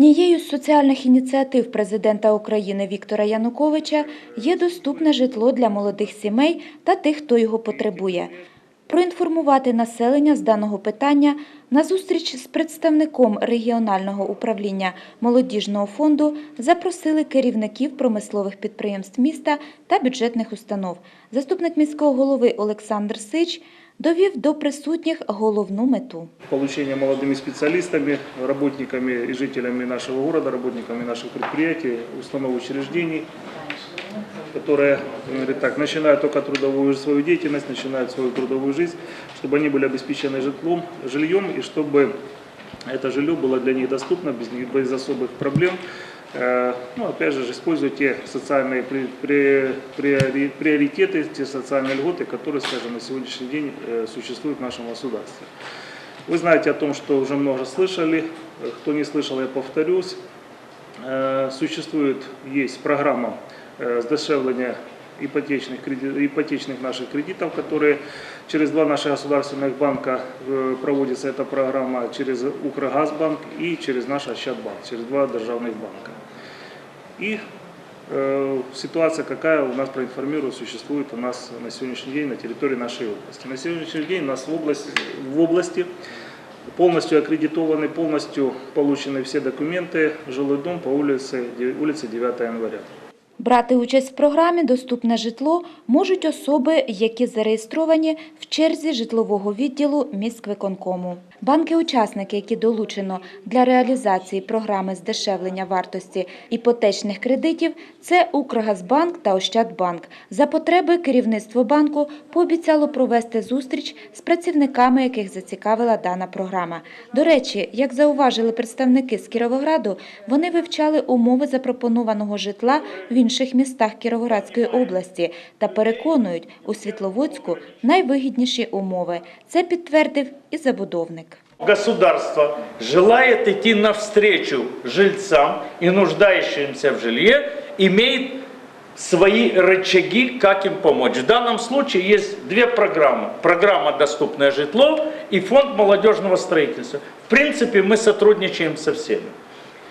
Однією з соціальних ініціатив президента України Віктора Януковича є доступне житло для молодих сімей та тих, хто його потребує. Проінформувати населення з даного питання на зустріч з представником регіонального управління молодіжного фонду запросили керівників промислових підприємств міста та бюджетних установ. Заступник міського голови Олександр Сич довів до присутніх головну мету. получение молодыми специалистами, работниками и жителями нашего города, работниками наших предприятий, установ учреждений, которые, говорит так, начинают только трудовую свою деятельность, начинают свою трудовую жизнь, чтобы они были обеспечены житлом, жильем и чтобы это жилье было для них доступно без, них- без особых проблем. Э, Ну, опять же, используя те социальные при- при- приори- приоритеты, те социальные льготы, которые, скажем, на сегодняшний день э, существуют в нашем государстве. Вы знаете о том, что уже много слышали. Э, Кто не слышал, я повторюсь. Существует, есть программа сдешевления ипотечных, креди- ипотечных наших кредитов, которые через два наших государственных банка э, проводится эта программа, через Укргазбанк и через наш Ощадбанк, через два державных банка. И э, ситуация какая у нас проинформирую, существует у нас на сегодняшний день на территории нашей области. На сегодняшний день у нас в области, в области полностью аккредитованы, полностью получены все документы, жилой дом по улице, де- улице 9 января. Брати участь в програмі Доступне житло можуть особи, які зареєстровані в черзі житлового відділу міськвиконкому. Банки-учасники, які долучено для реалізації програми здешевлення вартості іпотечних кредитів, це Укргазбанк та Ощадбанк. За потреби керівництво банку пообіцяло провести зустріч з працівниками, яких зацікавила дана програма. До речі, як зауважили представники з Кіровограду, вони вивчали умови запропонованого житла в інших містах Кіровоградської області та переконують, у Світловодську найвигідніші умови. Це підтвердив і забудовник. Государство желает идти навстречу жильцам и нуждающимся в жилье, имеет свои рычаги, как им помочь. В данном случае есть две программы. Программа «Доступное житло» и Фонд молодежного строительства. В принципе, мы сотрудничаем со всеми.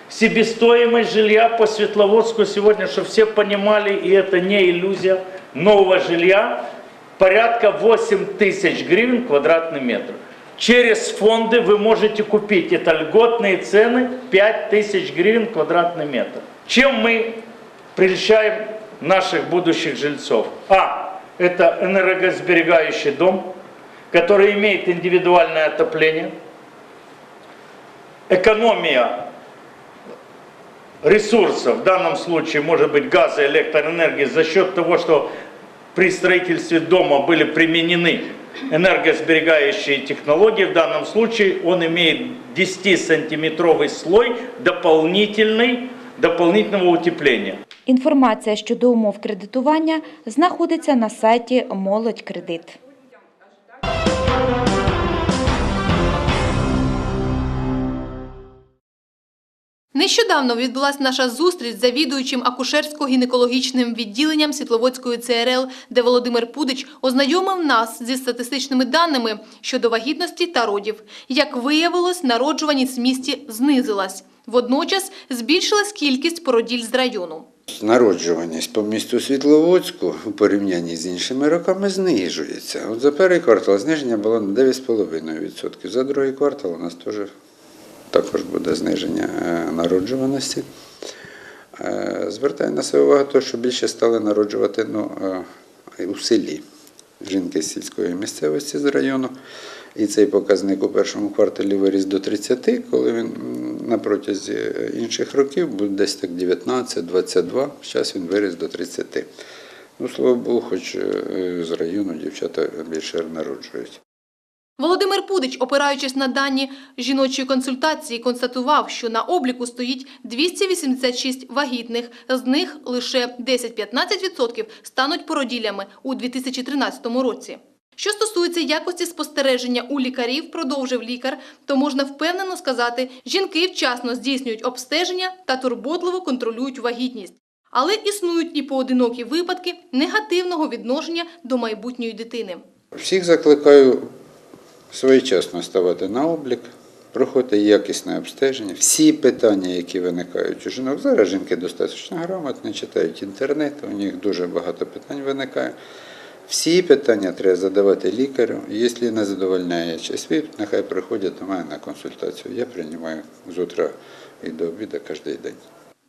Себестоимость жилья по Светловодску сегодня, чтобы все понимали, и это не иллюзия, нового жилья порядка 8 тысяч гривен квадратный метр. Через фонды вы можете купить, это льготные цены, 5 тысяч гривен квадратный метр. Чем мы прельщаем наших будущих жильцов? А, это энергосберегающий дом, который имеет индивидуальное отопление, экономия ресурсов, в данном случае может быть газа, электроэнергии, за счет того, что при строительстве дома были применены энергосберегающие технологии, в данном случае он имеет 10-сантиметровый слой дополнительный, дополнительного утепления. Інформація щодо умов кредитування знаходиться на сайті Молодь Кредит. Нещодавно відбулася наша зустріч з завідуючим акушерсько-гінекологічним відділенням Світловодської ЦРЛ, де Володимир Пудич ознайомив нас зі статистичними даними щодо вагітності та родів. Як виявилось, народжуваність в місті знизилась. Водночас збільшилась кількість породіль з району. Народжуваність по місту Світловодську у порівнянні з іншими роками знижується. От за перший квартал зниження було на 9,5%. За другий квартал у нас теж також буде зниження е, народжуваності. Е, Звертаю на себе увагу, те, що більше стали народжувати ну, е, у селі жінки з сільської місцевості з району. І цей показник у першому кварталі виріс до 30, коли він на протязі інших років буде десь так 19-22, зараз він виріс до 30. Ну, слава Богу, хоч з району дівчата більше народжують. Володимир Пудич, опираючись на дані жіночої консультації, констатував, що на обліку стоїть 286 вагітних, з них лише 10-15% стануть породіллями у 2013 році. Що стосується якості спостереження у лікарів, продовжив лікар, то можна впевнено сказати, жінки вчасно здійснюють обстеження та турботливо контролюють вагітність. Але існують і поодинокі випадки негативного відношення до майбутньої дитини. Всіх закликаю своєчасно ставати на облік, проходьте якісне обстеження. Всі питання, які виникають у жінок, зараз жінки достатньо грамотні, читають інтернет, у них дуже багато питань виникає. Всі питання треба задавати лікарю. Якщо не задовольняє час від, нехай приходять до мене на консультацію. Я приймаю з утра і до обіду кожен день.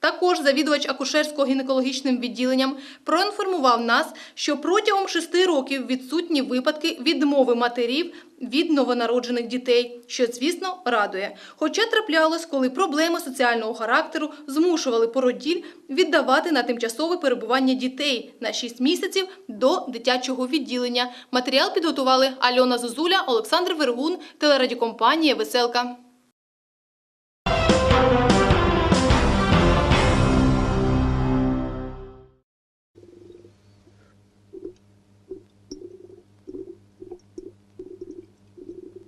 Також завідувач акушерсько-гінекологічним відділенням проінформував нас, що протягом шести років відсутні випадки відмови матерів від новонароджених дітей, що, звісно, радує. Хоча траплялось, коли проблеми соціального характеру змушували породіль віддавати на тимчасове перебування дітей на 6 місяців до дитячого відділення. Матеріал підготували Альона Зозуля, Олександр Вергун, телерадіокомпанія «Веселка».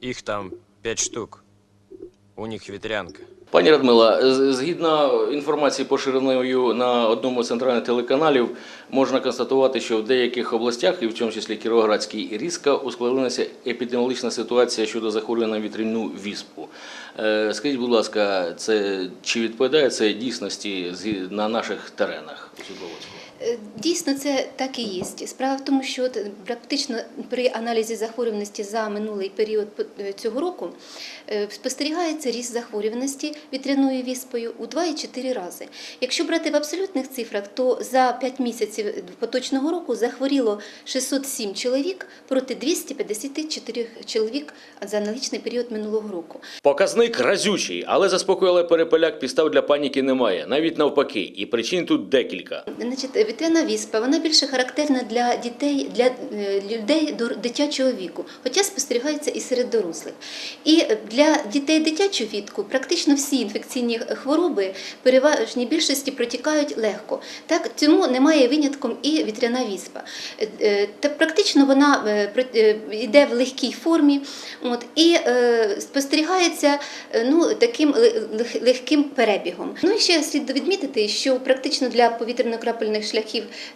Их там пять штук. У них ветрянка. Пані Радмила, згідно інформації, поширеною на одному з центральних телеканалів, можна констатувати, що в деяких областях, і в цьому числі Кіровоградській, різко ускладнилася епідеміологічна ситуація щодо захворювання на вітряну віспу. Е, Скажіть, будь ласка, це чи відповідає це дійсності на наших теренах Дійсно, це так і є. Справа в тому, що от практично при аналізі захворюваності за минулий період е, цього року е, спостерігається ріст захворюваності вітряною віспою у 2,4 рази. Якщо брати в абсолютних цифрах, то за 5 місяців поточного року захворіло 607 чоловік проти 254 чоловік за аналогічний період минулого року. Показник разючий, але заспокоїла перепеляк підстав для паніки немає, навіть навпаки, і причин тут декілька. Значить, вітряна віспа вона більше характерна для дітей, для е, людей дитячого віку, хоча спостерігається і серед дорослих. І для дітей дитячого віку практично всі інфекційні хвороби переважній більшості протікають легко. Так цьому немає винятком і вітряна віспа. Е, е, Та практично вона йде в легкій формі, от і спостерігається ну таким легким перебігом. Ну і ще слід відмітити, що практично для повітряно-крапельних шляхів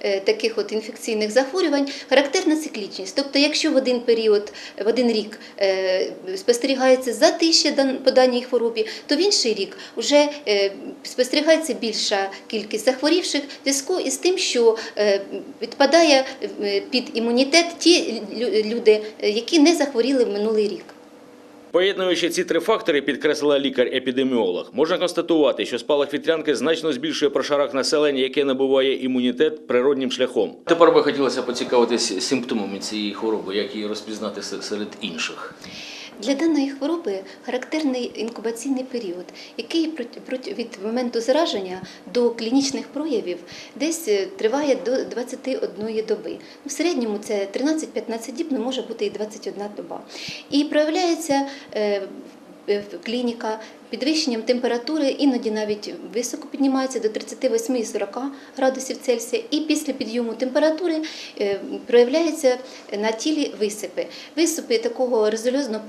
е, таких от інфекційних захворювань характерна циклічність. Тобто, якщо в один період, в один рік е, спостерігається затища по даній хворобі, то в інший рік вже е, спостерігається більша кількість захворівших в зв'язку із тим, що відпадає під імунітет ті люди, які не захворіли в минулий рік. Поєднуючи ці три фактори, підкреслила лікар-епідеміолог, можна констатувати, що спалах вітрянки значно збільшує прошарок населення, яке набуває імунітет природнім шляхом. Тепер би хотілося поцікавитися симптомами цієї хвороби, як її розпізнати серед інших. Для даної хвороби характерний інкубаційний період, який від моменту зараження до клінічних проявів десь е, триває до 21 доби. В середньому це 13-15 діб, але може бути і 21 доба. І проявляється е, клініка підвищенням температури, іноді навіть високо піднімається до 38-40 градусів Цельсія. І після підйому температури е, проявляється на тілі висипи. Висипи такого резольозно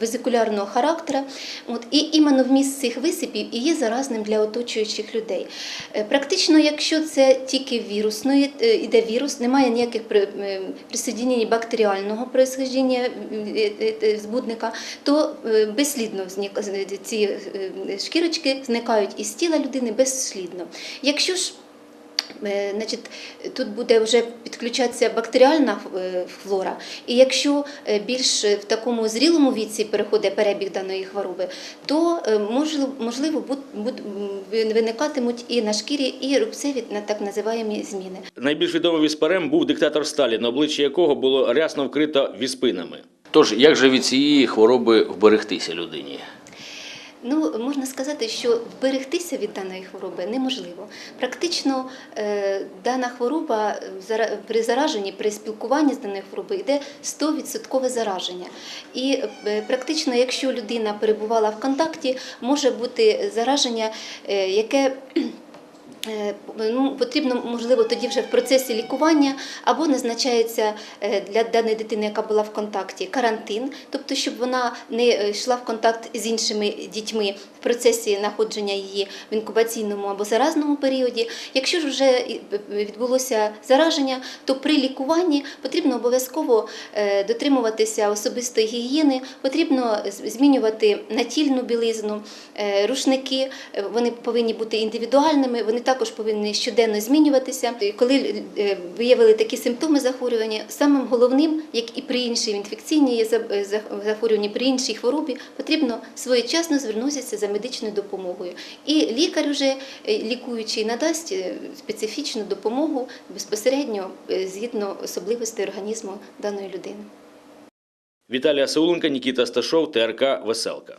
везикулярного характеру. От, і іменно вміст цих висипів і є заразним для оточуючих людей. Е, Практично, якщо це тільки вірусної, е, іде вірус, немає ніяких при- е, присоединень бактеріального происхождення е, е, е, збудника, то е, безслідно зник- ці е, шкірочки зникають із тіла людини безслідно. Якщо ж Е, Значить, тут буде вже підключатися бактеріальна е, флора, і якщо е, більш в такому зрілому віці переходить перебіг даної хвороби, то е, можливо, виникатимуть і на шкірі, і рубцеві на так називаємо зміни. Найбільш відомим віспарем був диктатор Сталін, обличчя якого було рясно вкрито віспинами. Тож, як же від цієї хвороби вберегтися людині? Ну, можна сказати, що вберегтися від даної хвороби неможливо. Практично е, дана хвороба е, при зараженні, при спілкуванні з даною хворобою йде 100% зараження. І е, практично, якщо людина перебувала в контакті, може бути зараження, яке ну, потрібно, можливо, тоді вже в процесі лікування або назначається е, для даної дитини, яка була в контакті, карантин, тобто, щоб вона не е, йшла в контакт з іншими дітьми в процесі знаходження її в інкубаційному або заразному періоді. Якщо ж вже е, відбулося зараження, то при лікуванні потрібно обов'язково е, дотримуватися особистої гігієни, потрібно змінювати натільну білизну, е, рушники, е, вони повинні бути індивідуальними, вони також повинні щоденно змінюватися. І Коли е, виявили такі симптоми захворювання, самим головним, як і при іншій інфекційній за- е, захворюванні, при іншій хворобі, потрібно своєчасно звернутися за медичною допомогою. І лікар, вже е, лікуючий, надасть е, специфічну допомогу безпосередньо е, згідно особливостей організму даної людини. Віталія Сауленка, Нікіта Сташов, ТРК Веселка.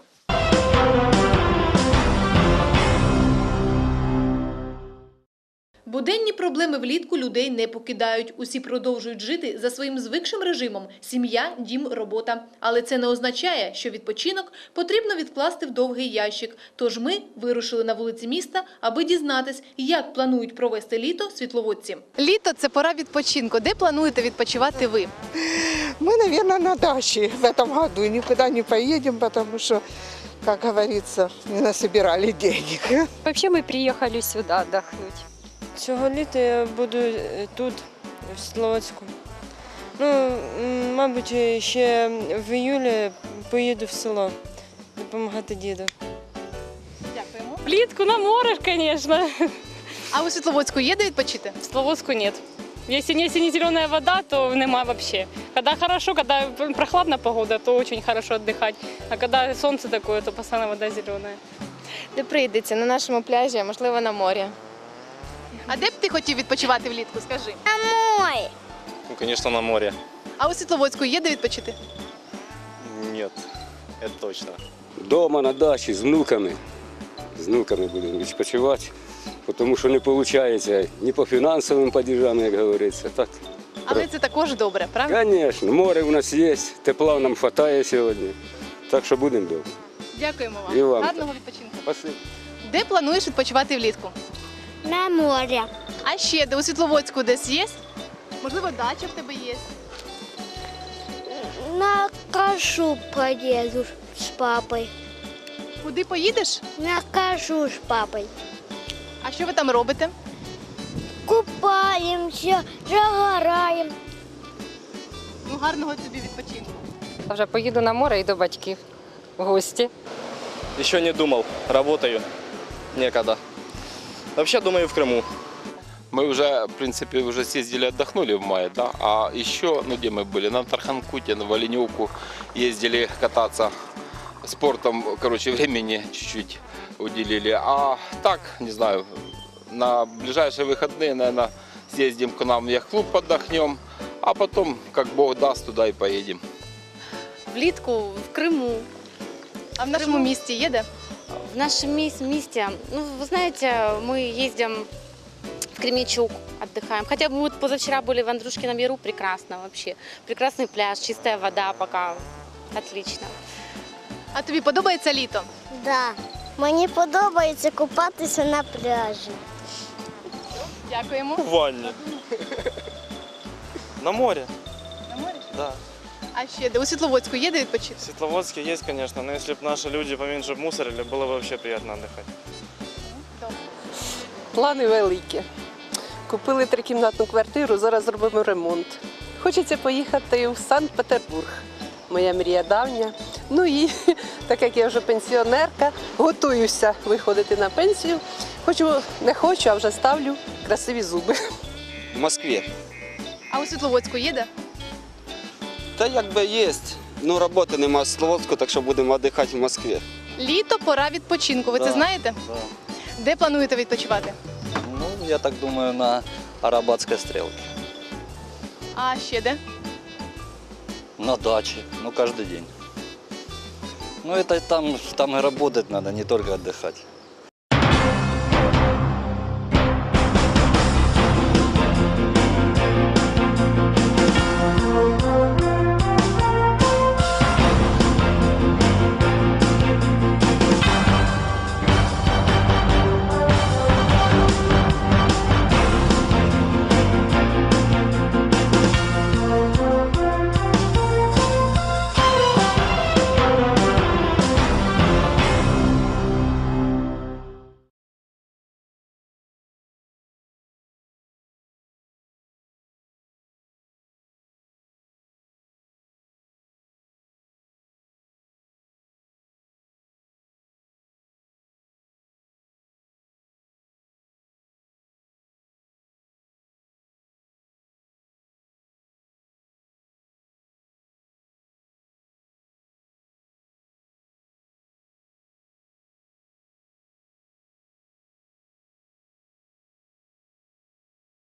Буденні проблеми влітку людей не покидають. Усі продовжують жити за своїм звикшим режимом – сім'я, дім, робота. Але це не означає, що відпочинок потрібно відкласти в довгий ящик. Тож ми вирушили на вулиці міста, аби дізнатись, як планують провести літо світловодці. Літо – це пора відпочинку. Де плануєте відпочивати ви? Мы, наверное, на даче в этом году и никуда не поедем, потому что, как говорится, не насобирали денег. Вообще мы приехали сюда отдохнуть. Цього літа я буду е, тут, в Словацьку. Ну, мабуть, ще в іюлі поїду в село допомагати діду. Дякуємо. Влітку на море, конечно. А у Світловодську є де відпочити? В. Если не, если не зеленая вода, то нема вообще. Когда хорошо, когда прохладная погода, то очень хорошо отдыхать. А когда солнце такое, то постоянно вода зеленая. Де прийдеться? На нашому пляжі, а можливо на морі. А де б ти хотів відпочивати влітку, скажи? Ну, конечно, на море. А у Світловодську є де відпочити? Нет, это точно. Дома на дачі з внуками. З внуками будемо відпочивати, тому що не виходить ні по фінансовим падіжам, як говориться. Так, Але це також добре, правда? звісно, море у нас є, тепла нам вистачає сьогодні. Так що будемо вдома. Дякуємо І вам. вам Гарного відпочинку. Спасибо. Де плануєш відпочивати влітку? На морі. А ще де у Світловодську десь є? Можливо, дача в тебе є. На кашу поїду з папою. Куди поїдеш? На кашу з папою. А що ви там робите? Купаємося, загораємо. Ну, гарного тобі відпочинку. Я Вже поїду на море і до батьків в гості. Еще не думал, работаю. Некогда. Вообще думаю в Крыму. Мы уже, в принципе, уже съездили, отдохнули в мае, да. А еще, ну где мы были? На Тарханкуте, на Валенюку ездили кататься. Спортом, короче, времени чуть-чуть уделили. А так, не знаю, на ближайшие выходные, наверное, съездим к нам в яхт-клуб, отдохнем. А потом, как Бог даст, туда и поедем. Влітку в Криму. А в нашому місті є де? В нашем мес- месте, ну, вы знаете, мы ездим в Кременчуг, отдыхаем. Хотя бы вот позавчера были в Андрушкином Яру, прекрасно вообще. Прекрасный пляж, чистая вода пока, отлично. А тобі подобається літо? Да. Мені подобається купатися на пляжі. Дякуємо. В ванне. На море. На морі? Да. А ще де у Світловодську є де відпочити? В Светловодске есть, конечно, но если бы наши люди поменьше б мусорили, было бы вообще приятно отдыхать. Плани великі. Купили трикімнатну квартиру, зараз робимо ремонт. Хочеться поїхати в Санкт-Петербург. Моя мрія давня. Ну і так як я вже пенсіонерка, готуюся виходити на пенсію. Хочу, не хочу, а вже ставлю красиві зуби. В Москві. А у Світловодську є де? Та якби є. Ну, роботи нема в Словодську, так що будемо віддихати в Москві. Літо пора відпочинку. Ви це Да. знаєте? Да. Де плануєте відпочивати? Ну, я так думаю, на Арабатской стрелке. А ще де? На даче, ну каждый день. Ну это там, там и работать надо, не только отдыхать.